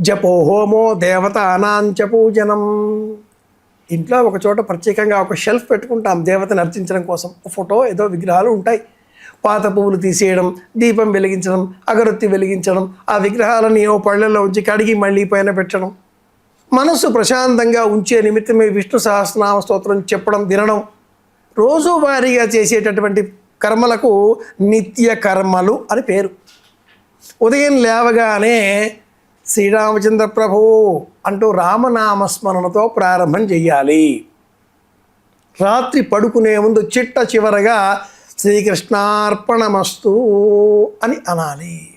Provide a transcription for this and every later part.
జపో homo దేవతానాంచ పూజనం. ఇంట్లో ఒక చోట ప్రత్యేకంగా ఒక షెల్ఫ్ పెట్టుకుంటాం దేవతను అర్చించడం కోసం. ఫోటో ఏదో విగ్రహాలు ఉంటాయి. పాత పువ్వులు తీసేయడం దీపం వెలిగించడం అగరొత్తి వెలిగించడం ఆ విగ్రహాలని ఓ పళ్ళల్లో ఉంచి కడిగి మళ్ళీ పైన పెట్టడం. మనస్సు ప్రశాంతంగా ఉంచే నిమిత్తమే విష్ణు సహస్రనామ స్తోత్రం చెప్పడం వినడం. రోజువారీగా చేసేటటువంటి కర్మలకు నిత్య కర్మలు అని పేరు. ఉదయం లేవగానే శ్రీరామచంద్ర ప్రభు అంటూ రామనామస్మరణతో ప్రారంభం చెయ్యాలి. రాత్రి పడుకునే ముందు చిట్ట చివరగా శ్రీకృష్ణార్పణమస్తు అని అనాలి.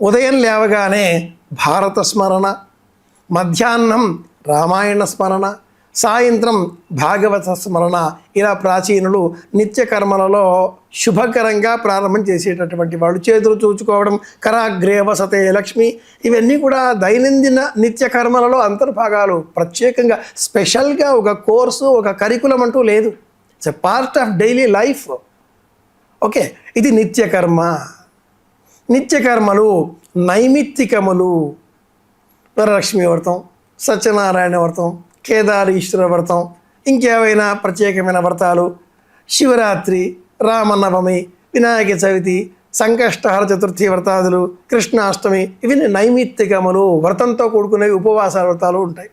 ఉదయం లేవగానే భారత స్మరణ మధ్యాహ్నం రామాయణ స్మరణ సాయంత్రం భాగవత స్మరణ ఇలా ప్రాచీనులు నిత్య కర్మలలో శుభకరంగా ప్రారంభం చేసేటటువంటి వాళ్ళు. చేతులు చూచుకోవడం కరాగ్రే వసతే లక్ష్మి ఇవన్నీ కూడా దైనందిన నిత్య కర్మలలో అంతర్భాగాలు. ప్రత్యేకంగా స్పెషల్గా ఒక కోర్సు ఒక కరికులం అంటూ లేదు. It's a part of daily life okay ఇది నిత్యకర్మ నిత్యకర్మలు నైమిత్తికములు. వరలక్ష్మి వ్రతం సత్యనారాయణ వ్రతం కేదారీశ్వర వ్రతం ఇంకేవైనా ప్రత్యేకమైన వ్రతాలు శివరాత్రి రామనవమి వినాయక చవితి సంకష్టహర చతుర్థి వ్రతాదులు కృష్ణాష్టమి ఇవి నైమిత్తికములు వ్రతంతో కూడుకునేవి ఉపవాస వ్రతాలు ఉంటాయి.